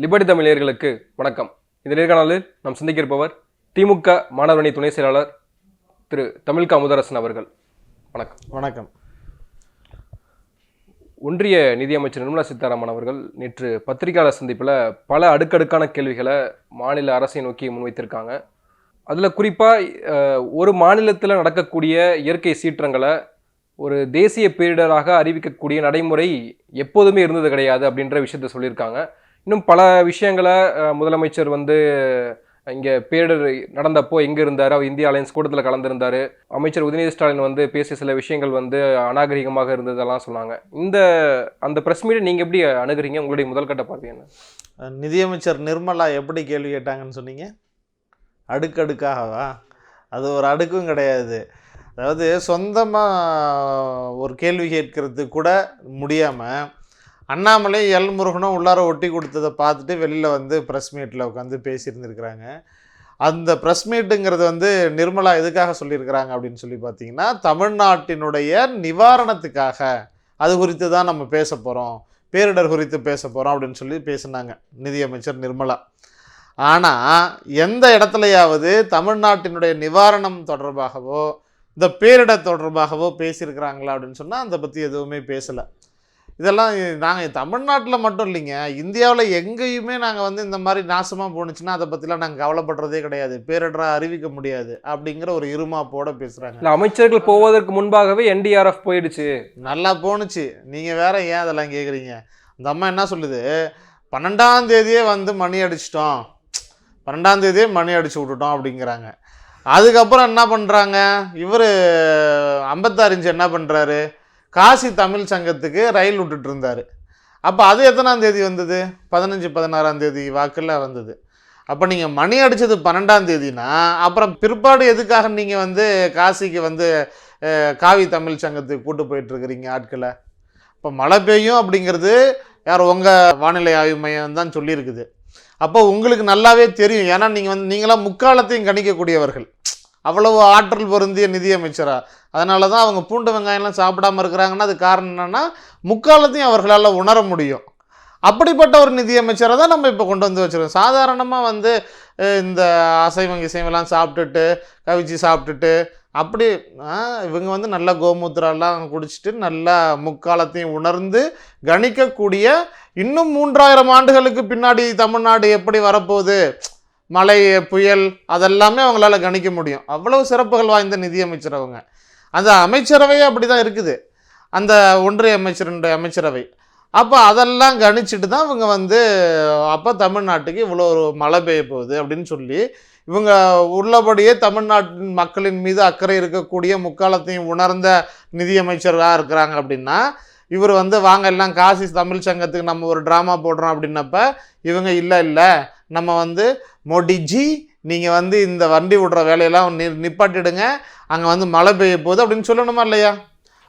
Liberty தமிழர்களுக்கு வணக்கம். இந்த நேர்காணலில் நாம் சந்திக்க இருப்பவர் திமுக மாணவரணி துணை செயலாளர் திரு தமிழ்கா முதரசன் அவர்கள். வணக்கம். வணக்கம். ஒன்றிய நிதியமைச்சர் நிர்மலா சீதாராமன் அவர்கள் நேற்று பத்திரிகையாளர் சந்திப்பில் பல அடுக்கடுக்கான கேள்விகளை மாநில அரசை நோக்கி முன்வைத்திருக்காங்க. அதில் குறிப்பாக ஒரு மாநிலத்தில் நடக்கக்கூடிய இயற்கை சீற்றங்களை ஒரு தேசிய பேரிடராக அறிவிக்கக்கூடிய நடைமுறை எப்போதுமே இருந்தது கிடையாது அப்படின்ற விஷயத்த சொல்லியிருக்காங்க. இன்னும் பல விஷயங்களை முதலமைச்சர் வந்து இங்கே பேரிடர் நடந்தப்போ எங்கே இருந்தார்? அவர் இந்திய அலையன்ஸ் கூட்டத்தில் கலந்துருந்தார். அமைச்சர் உதயநிதி ஸ்டாலின் வந்து பேசிய சில விஷயங்கள் வந்து அநாகரிகமாக இருந்ததெல்லாம் சொன்னாங்க. இந்த அந்த ப்ரெஸ் மீட்டை நீங்கள் எப்படி அணுகுறீங்க? உங்களுடைய முதல்கட்ட பார்வை என்ன? நிதியமைச்சர் நிர்மலா எப்படி கேள்வி கேட்டாங்கன்னு சொன்னீங்க? அடுக்கடுக்காகவா? அது ஒரு அடுக்கும் கிடையாது. அதாவது சொந்தமாக ஒரு கேள்வி கேட்கறது கூட முடியாமல் அண்ணாமலை எல். முருகனும் உள்ளார ஒட்டி கொடுத்ததை பார்த்துட்டு வெளியில் வந்து ப்ரெஸ் மீட்டில் உட்காந்து பேசியிருந்துருக்கிறாங்க. அந்த ப்ரெஸ் மீட்டுங்கிறது வந்து நிர்மலா எதுக்காக சொல்லியிருக்கிறாங்க அப்படின்னு சொல்லி பார்த்தீங்கன்னா தமிழ்நாட்டினுடைய நிவாரணத்துக்காக. அது குறித்து தான் நம்ம பேச போகிறோம் பேரிடர் குறித்து பேச போகிறோம் அப்படின்னு சொல்லி பேசினாங்க நிதியமைச்சர் நிர்மலா. ஆனால் எந்த இடத்துலையாவது தமிழ்நாட்டினுடைய நிவாரணம் தொடர்பாகவோ இந்த பேரிடர் தொடர்பாகவோ பேசியிருக்கிறாங்களா அப்படின்னு சொன்னால் அதை பற்றி எதுவுமே பேசலை. இதெல்லாம் நாங்கள் தமிழ்நாட்டில் மட்டும் இல்லைங்க. இந்தியாவில் எங்கேயுமே நாங்கள் வந்து இந்த மாதிரி நாசமாக போணுச்சுன்னா அதை பற்றிலாம் நாங்கள் கவலைப்படுறதே கிடையாது. பேரிடராக அறிவிக்க முடியாது அப்படிங்கிற ஒரு இருமாப்போட பேசுகிறாங்க இல்லை அமைச்சர்கள் போவதற்கு முன்பாகவே என்டிஆர்எஃப் போயிடுச்சு. நல்லா போணுச்சு. நீங்கள் வேற ஏன் அதெல்லாம் கேட்குறீங்க அந்த அம்மா என்ன சொல்லுது? பன்னெண்டாம் தேதியே வந்து மணி அடிச்சிட்டோம். பன்னெண்டாம் தேதியே மணி அடிச்சு விட்டுட்டோம் அப்படிங்கிறாங்க. அதுக்கப்புறம் என்ன பண்ணுறாங்க இவர் ஐம்பத்தாறு இன்ச்சு என்ன பண்ணுறாரு காசி தமிழ் சங்கத்துக்கு ரயில் விட்டுட்டு இருந்தார் அப்போ அது எத்தனாம் தேதி வந்தது? பதினஞ்சு பதினாறாம் தேதி வாக்கில் வந்தது. அப்போ நீங்கள் மணி அடித்தது பன்னெண்டாம் தேதினா அப்புறம் பிற்பாடு எதுக்காக நீங்கள் வந்து காசிக்கு வந்து காவி தமிழ் சங்கத்துக்கு கூட்டு போயிட்டுருக்கிறீங்க ஆட்களை? இப்போ மழை பெய்யும் அப்படிங்கிறது யார் உங்கள் வானிலை ஆய்வு மையம் தான் சொல்லியிருக்குது. அப்போ உங்களுக்கு நல்லாவே தெரியும். ஏன்னா நீங்கள் வந்து நீங்களாம் முக்காலத்தையும் கணிக்கக்கூடியவர்கள். அவ்வளவு ஆற்றல் பொருந்திய நிதியமைச்சராக அதனால தான் அவங்க பூண்டு வெங்காயம்லாம் சாப்பிடாம இருக்கிறாங்கன்னா அது காரணம் என்னென்னா முக்காலத்தையும் அவர்களால் உணர முடியும். அப்படிப்பட்ட ஒரு நிதியமைச்சரை தான் நம்ம இப்போ கொண்டு வந்து வச்சிருக்கோம். சாதாரணமாக வந்து இந்த அசைவம் இசைவெல்லாம் சாப்பிட்டுட்டு கவிச்சி சாப்பிட்டுட்டு அப்படி இவங்க வந்து நல்லா கோமூத்திரெல்லாம் குடிச்சிட்டு நல்லா முக்காலத்தையும் உணர்ந்து கணிக்கக்கூடிய இன்னும் மூன்றாயிரம் ஆண்டுகளுக்கு பின்னாடி தமிழ்நாடு எப்படி வரப்போகுது? மழை புயல் அதெல்லாமே அவங்களால கணிக்க முடியும். அவ்வளவு சிறப்புகள் வாய்ந்த நிதியமைச்சர் அவங்க. அந்த அமைச்சரவையே அப்படி தான் இருக்குது. அந்த ஒன்றிய அமைச்சருடைய அமைச்சரவை. அப்போ அதெல்லாம் கணிச்சுட்டு தான் இவங்க வந்து அப்போ தமிழ்நாட்டுக்கு இவ்வளோ ஒரு மழை பெய்ய போகுது அப்படின்னு சொல்லி இவங்க உள்ளபடியே தமிழ்நாட்டின் மக்களின் மீது அக்கறை இருக்கக்கூடிய முக்காலத்தையும் உணர்ந்த நிதியமைச்சராக இருக்கிறாங்க அப்படின்னா இவர் வந்து வாங்க எல்லாம் காசி தமிழ் சங்கத்துக்கு நம்ம ஒரு ட்ராமா போடுறோம் அப்படின்னப்ப இவங்க இல்லை இல்லை. நம்ம வந்து மோடிஜி நீங்கள் வந்து இந்த வண்டி விடுற வேலையெல்லாம் நி நிப்பாட்டிடுங்க. அங்கே வந்து மழை பெய்ய போகுது அப்படின்னு சொல்லணுமா இல்லையா?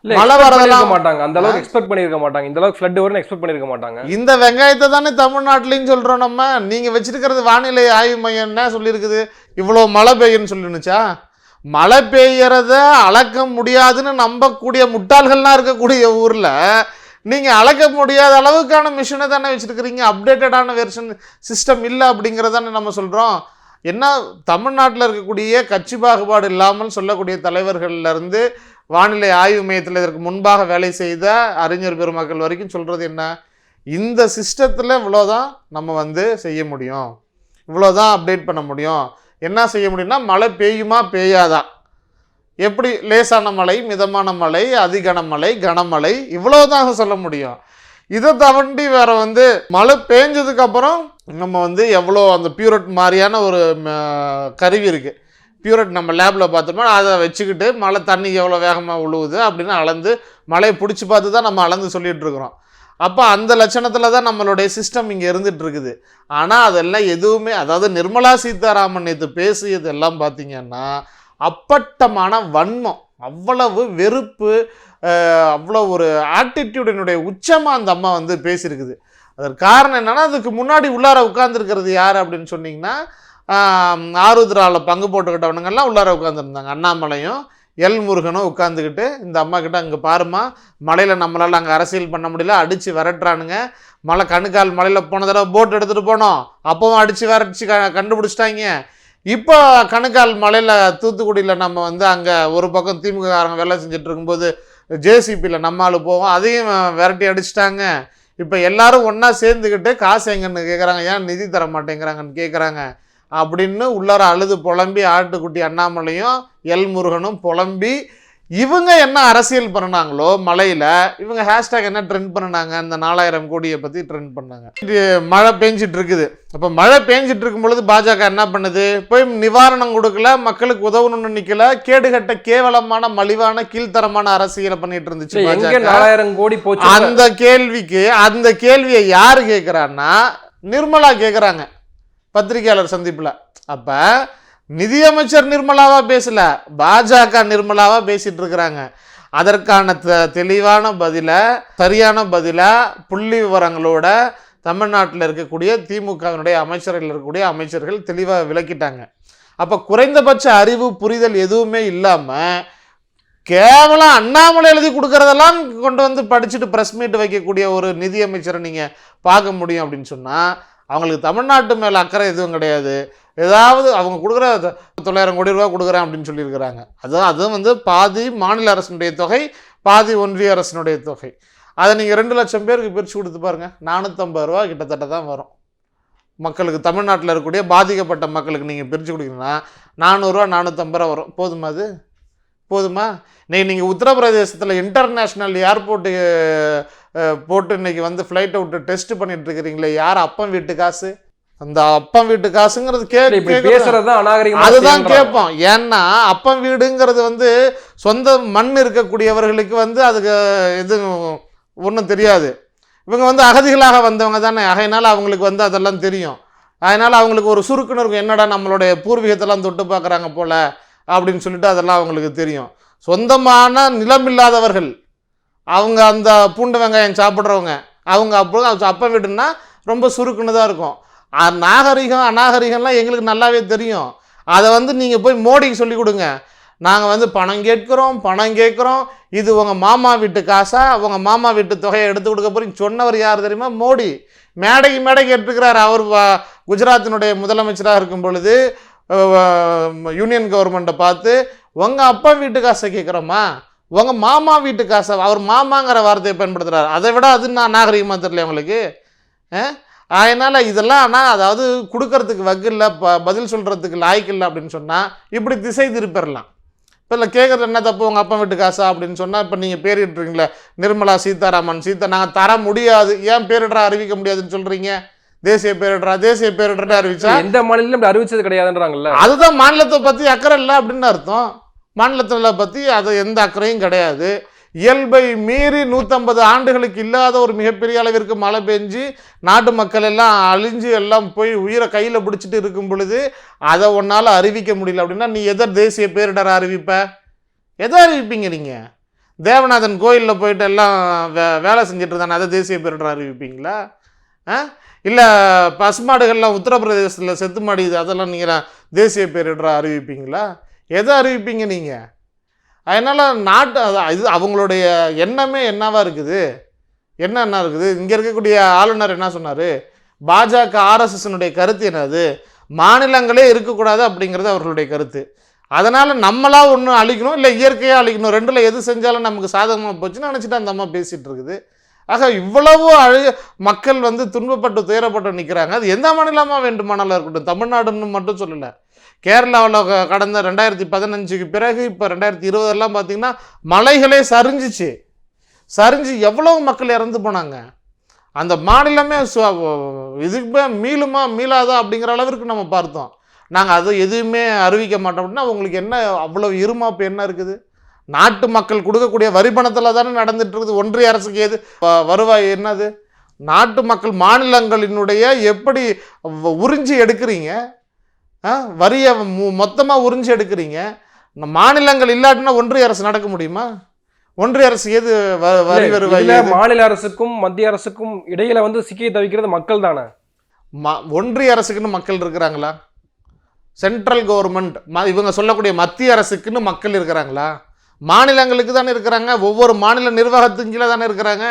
இல்ல மழை வரதெல்லாம் மாட்டாங்க. அந்த அளவுக்கு எக்ஸ்பெக்ட் பண்ணியிருக்க மாட்டாங்க. இந்த அளவுக்கு ஃப்ளட் வரும்னு எக்ஸ்பெக்ட் பண்ணியிருக்க மாட்டாங்க. இந்த வெங்காயத்தை தானே தமிழ்நாட்டிலையும் சொல்கிறோம் நம்ம. நீங்கள் வச்சிருக்கிறது வானிலை ஆய்வு மையம் என்ன சொல்லியிருக்குது? இவ்வளோ மழை பெய்யுன்னு சொல்லிருந்துச்சா மழை பெய்யறத அளக்க முடியாதுன்னு நம்பக்கூடிய முட்டாள்கள்லாம் இருக்கக்கூடிய ஊரில் நீங்கள் அளக்க முடியாத அளவுக்கான மிஷினை தானே வச்சுருக்கிறீங்க. அப்டேட்டடான வெர்ஷன் சிஸ்டம் இல்லை அப்படிங்கிறதானே நம்ம சொல்கிறோம் என்ன தமிழ்நாட்டில் இருக்கக்கூடிய கட்சி பாகுபாடு இல்லாமல் சொல்லக்கூடிய தலைவர்கள்லேருந்து வானிலை ஆய்வு மையத்தில் இதற்கு முன்பாக வேலை செய்த அறிஞர் பெருமக்கள் வரைக்கும் சொல்கிறது என்ன? இந்த சிஸ்டத்தில் இவ்வளோதான் நம்ம வந்து செய்ய முடியும். இவ்வளோதான் அப்டேட் பண்ண முடியும். என்ன செய்ய முடியும்னா மழை பெய்யுமா பெய்யாதா? எப்படி லேசான மழை மிதமான மழை அதிகன மழை கனமழை இவ்வளோதான் சொல்ல முடியும். இதை தாண்டி வேற வந்து மழை பேஞ்சதுக்கு அப்புறம் நம்ம வந்து எவ்வளோ அந்த பியூரட் மாதிரியான ஒரு ம, கருவி இருக்குது பியூரட் நம்ம லேபில் பார்த்தோம்னா அதை வச்சுக்கிட்டு மழை தண்ணி எவ்வளோ வேகமாக உழுவுது அப்படின்னு அளந்து மழையை பிடிச்சி பார்த்து தான் நம்ம அளந்து சொல்லிட்டு இருக்கிறோம். அப்போ அந்த லட்சணத்தில் தான் நம்மளுடைய சிஸ்டம் இங்கே இருந்துட்டு இருக்குது. ஆனால் அதெல்லாம் எதுவுமே அதாவது நிர்மலா சீதாராமன் நேற்று பேசியது எல்லாம் பார்த்தீங்கன்னா அப்பட்டமான வன்மம் அவ்வளவு வெறுப்பு அவ்வளோ ஒரு ஆட்டிடியூடினுடைய உச்சமாக அந்த அம்மா வந்து பேசியிருக்குது. அதற்கு காரணம் என்னென்னா அதுக்கு முன்னாடி உள்ளார உட்கார்ந்துருக்கிறது யார் அப்படின்னு சொன்னிங்கன்னா ஆருத்ராவில் பங்கு போட்டுக்கிட்டவனுங்கெல்லாம் உள்ளார உட்காந்துருந்தாங்க அண்ணாமலையும் எல் முருகனும் உட்காந்துக்கிட்டு இந்த அம்மா கிட்ட அங்கே பாருமா மலையில் நம்மளால் அங்கே அரசியல் பண்ண முடியல அடித்து விரட்டுறானுங்க. மலை கணுக்கால் மலையில் போன தடவை போட் எடுத்துகிட்டு போனோம். அப்பவும் அடித்து விரட்டிச்சு க கண்டுபிடிச்சிட்டாங்க. இப்போ கணுக்கால் மலையில் தூத்துக்குடியில் நம்ம வந்து அங்கே ஒரு பக்கம் திமுககாரங்க வேலை செஞ்சுட்டு இருக்கும்போது ஜேசிபியில் நம்மால் போவோம். அதையும் விரட்டி அடிச்சிட்டாங்க. இப்போ எல்லாரும் ஒன்றா சேர்ந்துக்கிட்டு காசு எங்கன்னு கேட்குறாங்க ஏன் நிதி தர மாட்டேங்கிறாங்கன்னு கேட்குறாங்க அப்படின்னு உள்ளார அழுது புலம்பி ஆட்டுக்குட்டி அண்ணாமலையும் எல் முருகனும் புலம்பி இவங்க என்ன அரசியல் பண்ணுனாங்களோ மலையில் இவங்க ஹேஷ்டேக் என்ன ட்ரெண்ட் பண்ணுனாங்க இந்த நாலாயிரம் கோடியை பற்றி ட்ரெண்ட் பண்ணாங்க. இது மழை பெஞ்சிட்டு இருக்குது. அப்போ மழை பெஞ்சிட்டு இருக்கும் பொழுது பாஜக என்ன பண்ணுது? போய் நிவாரணம் கொடுக்கல மக்களுக்கு உதவணும்னு நிற்கல கேடுகட்ட கேவலமான மலிவான கீழ்த்தரமான அரசியலை பண்ணிட்டு இருந்துச்சு பாஜக. நாலாயிரம் கோடி போச்சு? அந்த கேள்விக்கு அந்த கேள்வியை யார் கேட்குறான்னா நிர்மலா கேட்குறாங்க பத்திரிகையாளர் சந்திப்பில். அப்போ நிதியமைச்சர் நிர்மலாவா பேசல பாஜக நிர்மலாவா பேசிட்டு இருக்கிறாங்க அதற்கான த- தெளிவான பதிலை சரியான பதிலாக புள்ளி விவரங்களோட தமிழ்நாட்டில் இருக்கக்கூடிய திமுகவினுடைய அமைச்சர்கள் இருக்கக்கூடிய அமைச்சர்கள் தெளிவாக விளக்கிட்டாங்க. அப்போ குறைந்தபட்ச அறிவு புரிதல் எதுவுமே இல்லாமல் கேவலம் அண்ணாமலை எழுதி கொடுக்கறதெல்லாம் கொண்டு வந்து படிச்சுட்டு ப்ரெஸ் மீட் வைக்கக்கூடிய ஒரு நிதியமைச்சரை நீங்கள் பார்க்க முடியும் அப்படின்னு சொன்னால் அவங்களுக்கு தமிழ்நாட்டு மேலே அக்கறை எதுவும் கிடையாது. ஏதாவது அவங்க கொடுக்குற தொள்ளாயிரம் கோடி ரூபா கொடுக்குறேன் அப்படின்னு சொல்லியிருக்கிறாங்க. அதுவும் அதுவும் வந்து பாதி மாநில அரசினுடைய தொகை பாதி ஒன்றிய அரசினுடைய தொகை. அதை நீங்கள் ரெண்டு லட்சம் பேருக்கு பிரித்து கொடுத்து பாருங்க. நானூற்றம்பது ரூபா கிட்டத்தட்ட தான் வரும். மக்களுக்கு தமிழ்நாட்டில் இருக்கக்கூடிய பாதிக்கப்பட்ட மக்களுக்கு நீங்கள் பிரித்து கொடுக்குறீங்கன்னா நானூறுரூவா நானூற்றம்பது ரூபா வரும். போதுமா அது? போதுமா? இன்றைக்கி நீங்கள் உத்தரப்பிரதேசத்தில் இன்டர்நேஷ்னல் ஏர்போர்ட்டு போட்டு இன்னைக்கு வந்து ஃப்ளைட்டை விட்டு டெஸ்ட் பண்ணிட்டு இருக்கிறீங்களே யார் அப்பன் வீட்டு காசு? அந்த அப்பன் வீட்டு காசுங்கிறது. பேசுறதுதான் அதுதான் கேட்போம். ஏன்னா அப்பன் வீடுங்கிறது வந்து சொந்த மண் இருக்கக்கூடியவர்களுக்கு வந்து அதுக்கு இது ஒன்றும் தெரியாது. இவங்க வந்து அகதிகளாக வந்தவங்க தானே. ஆகையினால அவங்களுக்கு வந்து அதெல்லாம் தெரியும். அதனால் அவங்களுக்கு ஒரு சுருக்குன்னு இருக்கும். என்னடா நம்மளுடைய பூர்வீகத்தெல்லாம் தொட்டு பார்க்குறாங்க போல அப்படின்னு சொல்லிட்டு அதெல்லாம் அவங்களுக்கு தெரியும். சொந்தமான நிலம் இல்லாதவர்கள் அவங்க அந்த பூண்டு வெங்காயம் சாப்பிட்றவங்க அவங்க அப்போ அப்பன் வீடுன்னா ரொம்ப சுருக்குன்னு தான் இருக்கும். நாகரிகம் அநாகரிகம்லாம் எங்களுக்கு நல்லாவே தெரியும். அதை வந்து நீங்கள் போய் மோடிக்கு சொல்லி கொடுங்க. நாங்கள் வந்து பணம் கேட்குறோம் பணம் கேட்குறோம். இது உங்கள் மாமா வீட்டு காசா? உங்கள் மாமா வீட்டு தொகையை எடுத்து கொடுக்க போகிறீங்க சொன்னவர் யார் தெரியுமா? மோடி. மேடைக்கு மேடை கேட்டுருக்கிறார். அவர் குஜராத்தினுடைய முதலமைச்சராக இருக்கும் பொழுது யூனியன் கவர்மெண்ட்டை பார்த்து உங்கள் அப்பா வீட்டு காசை கேட்குறோமா? உங்கள் மாமா வீட்டு காசை? அவர் மாமாங்கிற வார்த்தையை பயன்படுத்துகிறார் அதை விட அது நான் நாகரிகமாக தெரியல உங்களுக்கு. அதனால் இதெல்லாம் ஆனால் அதாவது கொடுக்கறதுக்கு வக்கு இல்லை ப பதில் சொல்கிறதுக்கு லாய்க்கு இல்லை அப்படின்னு சொன்னால் இப்படி திசை திருப்பிடலாம் இப்போ இல்லை கேட்குறது என்ன தப்பு? உங்கள் அப்பா வீட்டு காசா? அப்படின்னு சொன்னால் இப்போ நீங்கள் பேரிட்டுறீங்களே நிர்மலா சீதாராமன் சீதா நாங்கள் தர முடியாது. ஏன் பேரிடரா அறிவிக்க முடியாதுன்னு சொல்கிறீங்க தேசிய பேரிடரா தேசிய பேரிடர்னு அறிவிச்சா? எந்த மாநிலம் இப்படி அறிவிச்சது கிடையாதுன்றாங்கல்ல. அதுதான் மாநிலத்தை பற்றி அக்கறை இல்லை அப்படின்னு அர்த்தம். மாநிலத்தில் பற்றி அது எந்த அக்கறையும் கிடையாது. இயல்பை மீறி நூற்றம்பது ஆண்டுகளுக்கு இல்லாத ஒரு மிகப்பெரிய அளவிற்கு மழை பெஞ்சு நாட்டு மக்கள் எல்லாம் அழிஞ்சு எல்லாம் போய் உயிரை கையில் பிடிச்சிட்டு இருக்கும் பொழுது அதை ஒன்றால் அறிவிக்க முடியல அப்படின்னா நீ எதர் தேசிய பேரிடர் அறிவிப்ப? எதை அறிவிப்பீங்க நீங்கள் தேவநாதன் கோயிலில் போயிட்டு எல்லாம் வே வேலை செஞ்சுட்டு இருந்தானே அதை தேசிய பேரிடர் அறிவிப்பீங்களா? ஆ? இல்லை பசுமாடுகள்லாம் உத்தரப்பிரதேசத்தில் செத்து மாடியுது அதெல்லாம் நீங்கள் தேசிய பேரிடராக அறிவிப்பீங்களா? எதை அறிவிப்பீங்க நீங்கள் அதனால் நாட்டு இது அவங்களுடைய எண்ணமே என்னவாக இருக்குது? என்ன என்ன இருக்குது? இங்கே இருக்கக்கூடிய ஆளுநர் என்ன சொன்னார்? பாஜக ஆர்எஸ்எஸ்னுடைய கருத்து என்னது? மாநிலங்களே இருக்கக்கூடாது அப்படிங்கிறது அவர்களுடைய கருத்து. அதனால் நம்மளாக ஒன்று அழிக்கணும் இல்லை இயற்கையாக அழிக்கணும். ரெண்டில் எது செஞ்சாலும் நமக்கு சாதகமாக போச்சுன்னு நினச்சிட்டு அந்த அம்மா பேசிகிட்டு இருக்குது. ஆக இவ்வளவு அழு மக்கள் வந்து துன்பப்பட்டு துயரப்பட்டு நிற்கிறாங்க அது எந்த மாநிலமாக வேண்டுமானாலும் இருக்கட்டும். தமிழ்நாடுன்னு மட்டும் சொல்லலை. கேரளாவில் கடந்த ரெண்டாயிரத்தி பதினஞ்சுக்கு பிறகு இப்போ ரெண்டாயிரத்தி இருபதெல்லாம் பார்த்திங்கன்னா மலைகளே சரிஞ்சிச்சு. சரிஞ்சு எவ்வளோ மக்கள் இறந்து போனாங்க? அந்த மாநிலமே சு- இதுக்கு மீளுமா மீளாதா அப்படிங்கிற அளவிற்கு நம்ம பார்த்தோம். நாங்கள் அதை எதுவுமே அறிவிக்க மாட்டோம். அப்படின்னா உங்களுக்கு என்ன அவ்வளோ இருமாப்பு என்ன இருக்குது? நாட்டு மக்கள் கொடுக்கக்கூடிய வரி பணத்தில் தானே நடந்துட்டு இருக்குது. ஒன்றிய அரசுக்கு எது வருவாய் என்னது? நாட்டு மக்கள் மாநிலங்களினுடைய எப்படி வ- உறிஞ்சி எடுக்கிறீங்க? வரியை மொத்தமாக உறிஞ்சி எடுக்கிறீங்க. மாநிலங்கள் இல்லாட்டினா ஒன்றிய அரசு நடக்க முடியுமா? ஒன்றிய அரசு எது வரி வருவாய்? மாநில அரசுக்கும் மத்திய அரசுக்கும் இடையில வந்து சிக்கி தவிக்கிறது மக்கள் தானே? ஒன்றிய அரசுக்குன்னு மக்கள் இருக்கிறாங்களா? சென்ட்ரல் கவர்மெண்ட் இவங்க சொல்லக்கூடிய மத்திய அரசுக்குன்னு மக்கள் இருக்கிறாங்களா? மாநிலங்களுக்கு தானே இருக்கிறாங்க ஒவ்வொரு மாநில நிர்வாகத்தின் கீழே தானே இருக்கிறாங்க.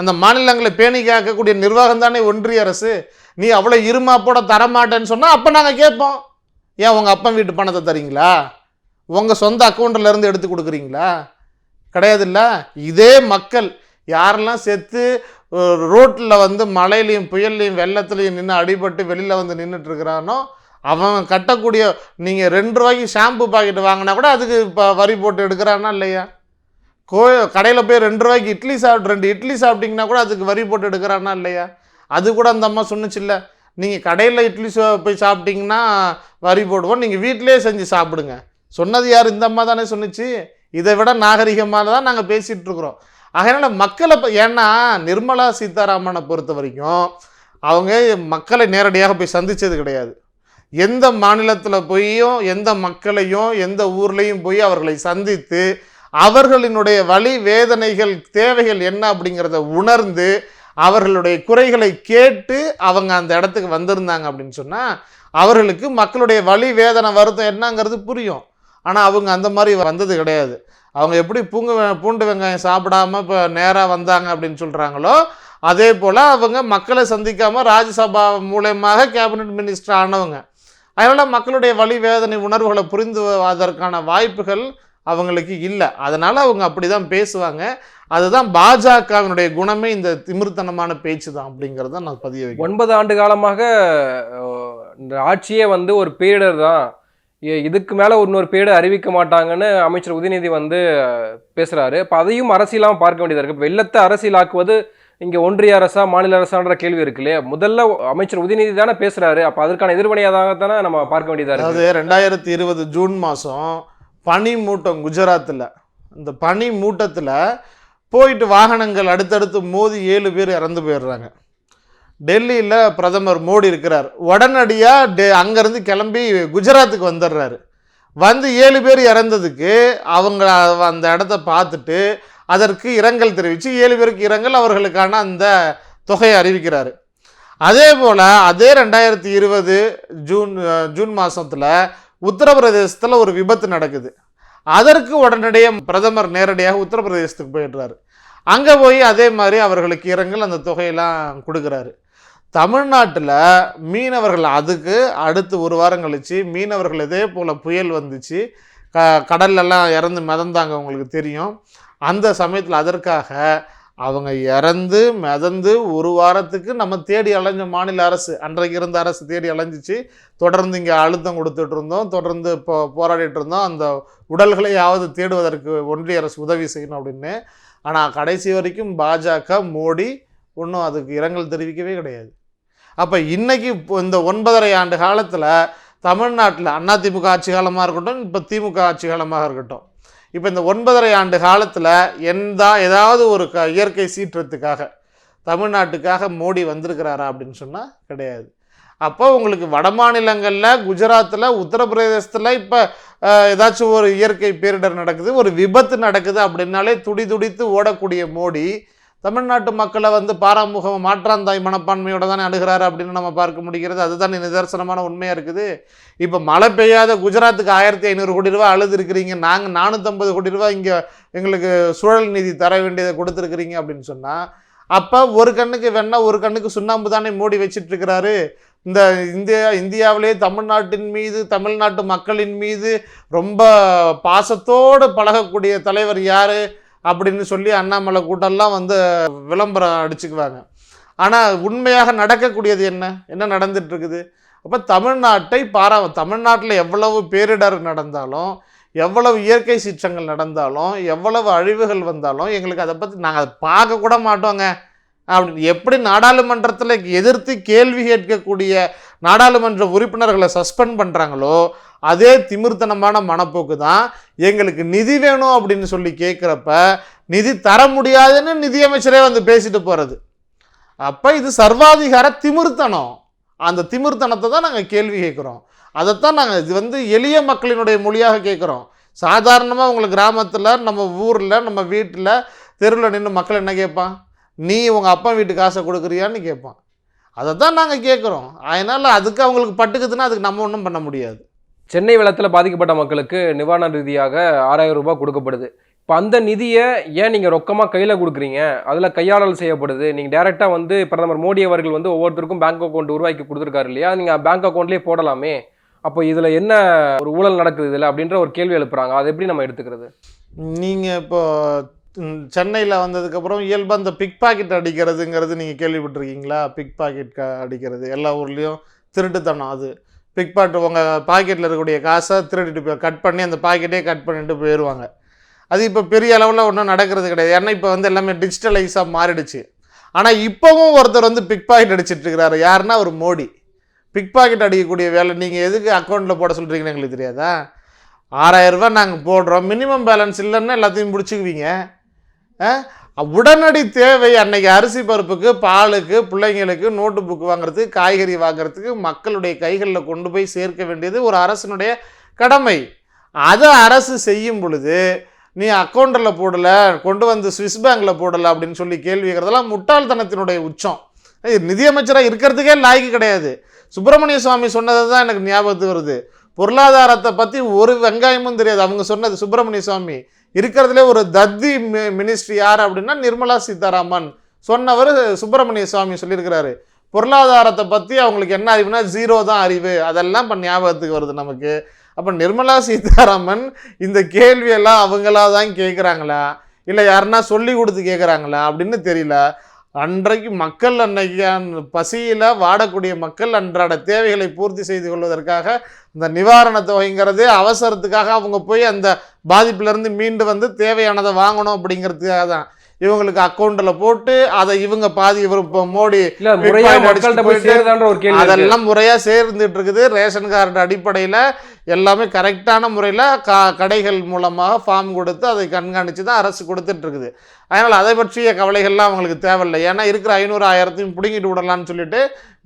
அந்த மாநிலங்களை பேணி காக்கக்கூடிய நிர்வாகம் தானே ஒன்றிய அரசு. நீ அவ்வளோ இருமாப்போட தரமாட்டேன்னு சொன்னால் அப்போ நாங்கள் கேட்போம். ஏன் உங்கள் அப்பா வீட்டு பணத்தை தரீங்களா? உங்கள் சொந்த அக்கௌண்ட்டிலேருந்து எடுத்து கொடுக்குறீங்களா? கிடையாதுல்ல? இதே மக்கள் யாரெல்லாம் செத்து ரோட்டில் வந்து மழையிலையும் புயல்லையும் வெள்ளத்துலையும் நின்று அடிபட்டு வெளியில் வந்து நின்றுட்டுருக்கிறானோ அவன் கட்டக்கூடிய நீங்கள் ரெண்டு ரூபாய்க்கு ஷாம்பு பாக்கெட் வாங்கினா கூட அதுக்கு இப்போ வரி போட்டு எடுக்கிறானா இல்லையா? கோ கடையில் போய் ரெண்டு ரூபாய்க்கு இட்லி சாப்பிட்டு ரெண்டு இட்லி சாப்பிட்டீங்கன்னா கூட அதுக்கு வரி போட்டு எடுக்கிறானா இல்லையா? அது கூட அந்த அம்மா சொன்னுச்சுல்ல நீங்கள் கடையில் இட்லி போய் சாப்பிட்டீங்கன்னா வரி போடுவோம். நீங்கள் வீட்டிலேயே செஞ்சு சாப்பிடுங்க. சொன்னது யார்? இந்த அம்மா தானே சொன்னுச்சு. இதை விட நாகரிகமாக தான் நாங்கள் பேசிகிட்டு இருக்கிறோம். அதனால் மக்களை ஏன்னா நிர்மலா சீதாராமனை பொறுத்த வரைக்கும் அவங்க மக்களை நேரடியாக போய் சந்தித்தது கிடையாது. எந்த மாநிலத்தில் போயும் எந்த மக்களையும் எந்த ஊர்லேயும் போய் அவர்களை சந்தித்து அவர்களினுடைய வழி வேதனைகள் தேவைகள் என்ன அப்படிங்கிறத உணர்ந்து அவர்களுடைய குறைகளை கேட்டு அவங்க அந்த இடத்துக்கு வந்திருந்தாங்க அப்படின்னு சொன்னால் அவர்களுக்கு மக்களுடைய வழி வேதனை வருத்தம் என்னங்கிறது புரியும். ஆனால் அவங்க அந்த மாதிரி வந்தது கிடையாது. அவங்க எப்படி பூங்கு பூண்டு வெங்காயம் சாப்பிடாம இப்போ நேராக வந்தாங்க அப்படின்னு சொல்கிறாங்களோ அதே போல் அவங்க மக்களை சந்திக்காமல் ராஜ்யசபா மூலயமாக கேபினட் மினிஸ்டர் ஆனவங்க. அதனால் மக்களுடைய வழி வேதனை உணர்வுகளை புரிந்து அதற்கான வாய்ப்புகள் அவங்களுக்கு இல்லை. அதனால் அவங்க அப்படி தான் பேசுவாங்க. அதுதான் பாஜகவினுடைய குணமே இந்த திமிர்த்தனமான பேச்சு தான் அப்படிங்கிறத நான் பதிய வைக்கிறேன். ஒன்பது ஆண்டு காலமாக இந்த ஆட்சியே வந்து ஒரு பேரிடர் தான் இதுக்கு மேல இன்னொரு பேரிடர் அறிவிக்க மாட்டாங்கன்னு அமைச்சர் உதயநிதி வந்து அஹ், பேசுறாரு. அப்ப அதையும் அரசியலாம பார்க்க வேண்டியதா இருக்கு. இப்ப வெள்ளத்தை அரசியலாக்குவது இங்க ஒன்றிய அரசா மாநில அரசான்ற கேள்வி இருக்கு இல்லையா? முதல்ல அமைச்சர் உதயநிதி தானே பேசுறாரு. அப்ப அதற்கான எதிர்வினையாக தானே நம்ம பார்க்க வேண்டியதா இருக்கு? அதாவது ரெண்டாயிரத்தி இருபது ஜூன் மாதம் பனி மூட்டம் குஜராத்தில் இந்த பனி மூட்டத்தில் போயிட்டு வாகனங்கள் அடுத்தடுத்து மோதி ஏழு பேர் இறந்து போயிடுறாங்க. டெல்லியில் பிரதமர் மோடி இருக்கிறார். உடனடியாக டெ அங்கேருந்து கிளம்பி குஜராத்துக்கு வந்துடுறாரு. வந்து ஏழு பேர் இறந்ததுக்கு அவங்க அந்த இடத்த பார்த்துட்டு அதற்கு இரங்கல் தெரிவித்து ஏழு பேருக்கு இரங்கல் அவர்களுக்கான அந்த தொகையை அறிவிக்கிறாரு. அதே போல் அதே ரெண்டாயிரத்தி இருபது ஜூன் ஜூன் மாதத்தில் உத்தரப்பிரதேசத்தில் ஒரு விபத்து நடக்குது. அதற்கு உடனடியாக பிரதமர் நேரடியாக உத்தரப்பிரதேசத்துக்கு போயிடுறாரு. அங்கே போய் அதே மாதிரி அவர்களுக்கு இரங்கல் அந்த தொகையெல்லாம் கொடுக்குறாரு. தமிழ்நாட்டில் மீனவர்கள் அதுக்கு அடுத்து ஒரு வாரம் கழித்து மீனவர்கள் இதே போல் புயல் வந்துச்சு. க கடல்லலாம் இறந்து மிதந்தாங்க உங்களுக்கு தெரியும். அந்த சமயத்தில் அதற்காக அவங்க இறந்து மிதந்து ஒரு வாரத்துக்கு நம்ம தேடி அலைஞ்ச மாநில அரசு அன்றைக்கு இருந்த அரசு தேடி அலைஞ்சிச்சு. தொடர்ந்து இங்கே அழுத்தம் கொடுத்துட்டு இருந்தோம். தொடர்ந்து இப்போ போராடிட்டு இருந்தோம். அந்த உடல்களையாவது தேடுவதற்கு ஒன்றிய அரசு உதவி செய்யணும் அப்படின்னு. ஆனால் கடைசி வரைக்கும் பாஜக மோடி ஒன்றும் அதுக்கு இரங்கல் தெரிவிக்கவே கிடையாது. அப்போ இன்றைக்கி இப்போ இந்த ஒன்பதரை ஆண்டு காலத்தில் தமிழ்நாட்டில் அதிமுக ஆட்சி காலமாக இருக்கட்டும் இப்போ திமுக ஆட்சி காலமாக இருக்கட்டும். இப்போ இந்த ஒன்பதரை ஆண்டு காலத்தில் எந்த ஏதாவது ஒரு க இயற்கை சீற்றத்துக்காக தமிழ்நாட்டுக்காக மோடி வந்திருக்கிறாரா அப்படின்னு சொன்னால் கிடையாது. அப்போ உங்களுக்கு வட மாநிலங்களில் குஜராத்தில் உத்தரப்பிரதேசத்தில் இப்போ ஏதாச்சும் ஒரு இயற்கை பேரிடர் நடக்குது ஒரு விபத்து நடக்குது அப்படின்னாலே துடி துடித்து ஓடக்கூடிய மோடி தமிழ்நாட்டு மக்களை வந்து பாராமுகம் மாற்றாந்தாய் மனப்பான்மையோட தானே அணுகிறாரு அப்படின்னு நம்ம பார்க்க முடிகிறது. அதுதான் நிதர்சனமான உண்மையாக இருக்குது. இப்போ மழை பெய்யாத குஜராத்துக்கு ஆயிரத்தி ஐநூறு கோடி ரூபாய் அழுது இருக்கிறீங்க. நாங்கள் நானூற்றம்பது கோடி ரூபாய் இங்கே எங்களுக்கு சூழல் நிதி தர வேண்டியதை கொடுத்துருக்குறீங்க அப்படின்னு சொன்னால் அப்போ ஒரு கண்ணுக்கு வெண்ணெய் ஒரு கண்ணுக்கு சுண்ணாம்பு தானே மூடி வச்சிட்ருக்கிறாரு இந்த இந்தியா இந்தியாவிலே தமிழ்நாட்டின் மீது தமிழ்நாட்டு மக்களின் மீது ரொம்ப பாசத்தோடு பழகக்கூடிய தலைவர் யார்? அப்படின்னு சொல்லி அண்ணாமலை கூட்டம்லாம் வந்து விளம்பரம் அடிச்சுக்குவாங்க. ஆனால் உண்மையாக நடக்கக்கூடியது என்ன? என்ன நடந்துட்டுருக்குது? அப்போ தமிழ்நாட்டை பாரா தமிழ்நாட்டில் எவ்வளவு பேரிடர் நடந்தாலும் எவ்வளவு இயற்கை சீற்றங்கள் நடந்தாலும் எவ்வளவு அழிவுகள் வந்தாலும் எங்களுக்கு அதை பற்றி நாங்கள் அதை பார்க்க கூட மாட்டோங்க. அப்படின்னு எப்படி நாடாளுமன்றத்தில் எதிர்த்து கேள்வி கேட்கக்கூடிய நாடாளுமன்ற உறுப்பினர்களை சஸ்பெண்ட் பண்ணுறாங்களோ அதே திமிர்த்தனமான மனப்போக்கு தான் எங்களுக்கு நிதி வேணும் அப்படின்னு சொல்லி கேட்குறப்ப நிதி தர முடியாதுன்னு நிதியமைச்சரே வந்து பேசிட்டு போகிறது அப்போ இது சர்வாதிகார திமிர்த்தனம். அந்த திமிர்த்தனத்தை தான் நாங்கள் கேள்வி கேட்குறோம். அதைத்தான் நாங்கள் இது வந்து எளிய மக்களினுடைய மொழியாக கேட்குறோம். சாதாரணமாக உங்களுக்கு கிராமத்தில் நம்ம ஊரில் நம்ம வீட்டில் தெருவில் நின்று மக்கள் என்ன கேட்பான்? நீ உங்கள் அப்பா வீட்டு காசை கொடுக்குறியான்னு கேட்பான். அதை தான் நாங்கள் கேட்குறோம் அதனால் அதுக்கு அவங்களுக்கு பட்டுக்குதுன்னா அதுக்கு நம்ம ஒன்றும் பண்ண முடியாது. சென்னை வெள்ளத்தில் பாதிக்கப்பட்ட மக்களுக்கு நிவாரண ரீதியாக ஆறாயிரம் ரூபாய் கொடுக்கப்படுது. இப்போ அந்த நிதியை ஏன் நீங்கள் ரொக்கமாக கையில் கொடுக்குறீங்க? அதில் கையாளல் செய்யப்படுது. நீங்கள் டேரெக்டாக வந்து பிரதமர் மோடி அவர்கள் வந்து ஒவ்வொருத்தருக்கும் பேங்க் அக்கௌண்ட் உருவாக்கி கொடுத்துருக்காரு இல்லையா? நீங்கள் பேங்க் அக்கௌண்ட்லேயே போடலாமே. அப்போ இதில் என்ன ஒரு ஊழல் நடக்குது இதில் அப்படின்ற ஒரு கேள்வி எழுப்புறாங்க. அதை எப்படி நம்ம எடுத்துக்கிறது? நீங்கள் இப்போ சென்னையில் வந்ததுக்கப்புறம் இயல்பாக அந்த பிக் பாக்கெட் அடிக்கிறதுங்கிறது நீங்கள் கேள்விப்பட்டிருக்கீங்களா? பிக் பாக்கெட் அடிக்கிறது. எல்லா ஊர்லேயும் திருட்டுத்தனம் அது. பிக் பாக்கெட் உங்கள் பாக்கெட்டில் இருக்கக்கூடிய காசை திருடிட்டு போய் கட் பண்ணி அந்த பாக்கெட்டே கட் பண்ணிட்டு போயிடுவாங்க அது இப்போ பெரிய அளவில் ஒன்றும் நடக்கிறது கிடையாது. ஏன்னா இப்போ வந்து எல்லாமே டிஜிட்டலைஸாக மாறிடுச்சு. ஆனால் இப்போவும் ஒருத்தர் வந்து பிக் பாக்கெட் அடிச்சிட்டு இருக்கிறாரு யாருன்னா ஒரு மோடி. பிக் பாக்கெட் அடிக்கக்கூடிய வேலை நீங்கள் எதுக்கு அக்கௌண்ட்டில் போட சொல்கிறீங்கன்னு எங்களுக்கு தெரியாதா? ஆறாயிரம் நாங்கள் போடுறோம். மினிமம் பேலன்ஸ் இல்லைன்னா எல்லாத்தையும் பிடிச்சிக்குவீங்க உடனடி தேவை அன்னைக்கு அரிசி பருப்புக்கு பாலுக்கு பிள்ளைங்களுக்கு நோட்டு புக் வாங்குறதுக்கு காய்கறி வாங்குறதுக்கு மக்களுடைய கைகளில் கொண்டு போய் சேர்க்க வேண்டியது ஒரு அரசனுடைய கடமை. அதை அரசு செய்யும் பொழுது நீ அக்கௌண்ட்டில் போடலை கொண்டு வந்து சுவிஸ் பேங்கில் போடலை அப்படின்னு சொல்லி கேள்வி கேட்குறதெல்லாம் முட்டாள்தனத்தினுடைய உச்சம். இது நிதியமைச்சராக இருக்கிறதுக்கே லாய்க்கு கிடையாது. சுப்பிரமணிய சுவாமி சொன்னது தான் எனக்கு ஞாபகத்துக்கு வருது. பொருளாதாரத்தை பற்றி ஒரு வெங்காயமும் தெரியாது. அவங்க சொன்னது சுப்பிரமணிய சுவாமி. இருக்கிறதுலே ஒரு தத்தி மி- மினிஸ்ட்ரி யார் அப்படின்னா நிர்மலா சீதாராமன். சொன்னவர் சுப்பிரமணிய சுவாமி சொல்லியிருக்கிறாரு. பொருளாதாரத்தை பற்றி அவங்களுக்கு என்ன அறிவுனா ஜீரோ தான் அறிவு. அதெல்லாம் இப்போ ஞாபகத்துக்கு வருது நமக்கு. அப்போ நிர்மலா சீதாராமன் இந்த கேள்வியெல்லாம் அவங்களா தான் கேட்குறாங்களா இல்லை யாருன்னா சொல்லி கொடுத்து கேட்குறாங்களா அப்படின்னு தெரியல. அன்றைக்கு மக்கள் அன்னைக்கு பசியில் வாடக்கூடிய மக்கள் அன்றாட தேவைகளை பூர்த்தி செய்து கொள்வதற்காக இந்த நிவாரண தொகைங்கிறது அவசரத்துக்காக அவங்க போய் அந்த பாதிப்புலேருந்து மீண்டு வந்து தேவையானதை வாங்கணும் அப்படிங்கிறதுக்காக தான் இவங்களுக்கு அக்கௌண்ட்டில் போட்டு அதை இவங்க பாதி இவர் இப்போ மோடி முறையா. அதெல்லாம் முறையாக சேர்ந்துட்டு இருக்குது ரேஷன் கார்டு அடிப்படையில் எல்லாமே கரெக்டான முறையில் கா கடைகள் மூலமாக ஃபார்ம் கொடுத்து அதை கண்காணித்து தான் அரசு கொடுத்துட்டு இருக்குது அதனால் அதை பற்றிய கவலைகள்லாம் அவங்களுக்கு தேவையில்லை. ஏன்னா இருக்கிற ஐநூறு ஆயிரத்தையும் பிடுங்கிட்டு விடலாம்னு சொல்லிட்டு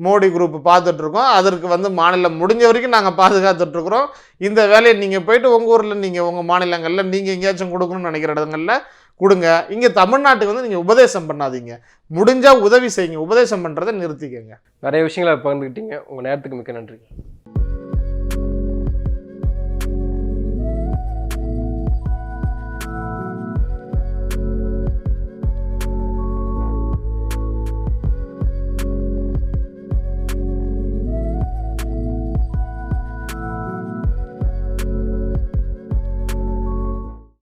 மோடி குரூப் பார்த்துட்ருக்கோம் அதற்கு வந்து மாநிலம் முடிஞ்ச வரைக்கும் நாங்கள் பாதுகாத்துட்ருக்குறோம் இந்த வேலையை நீங்கள் போயிட்டு உங்கள் ஊரில் நீங்கள் உங்கள் மாநிலங்களில் நீங்கள் எங்கேயாச்சும் கொடுக்கணும்னு நினைக்கிற இடங்களில் கொடுங்க. இங்கே தமிழ்நாட்டுக்கு வந்து நீங்கள் உபதேசம் பண்ணாதீங்க. முடிஞ்சால் உதவி செய்யுங்க. உபதேசம் பண்ணுறதை நிறுத்திக்கங்க. நிறைய விஷயங்களை பகிர்ந்துக்கிட்டீங்க உங்கள் நேரத்துக்கு மிக்க நன்றி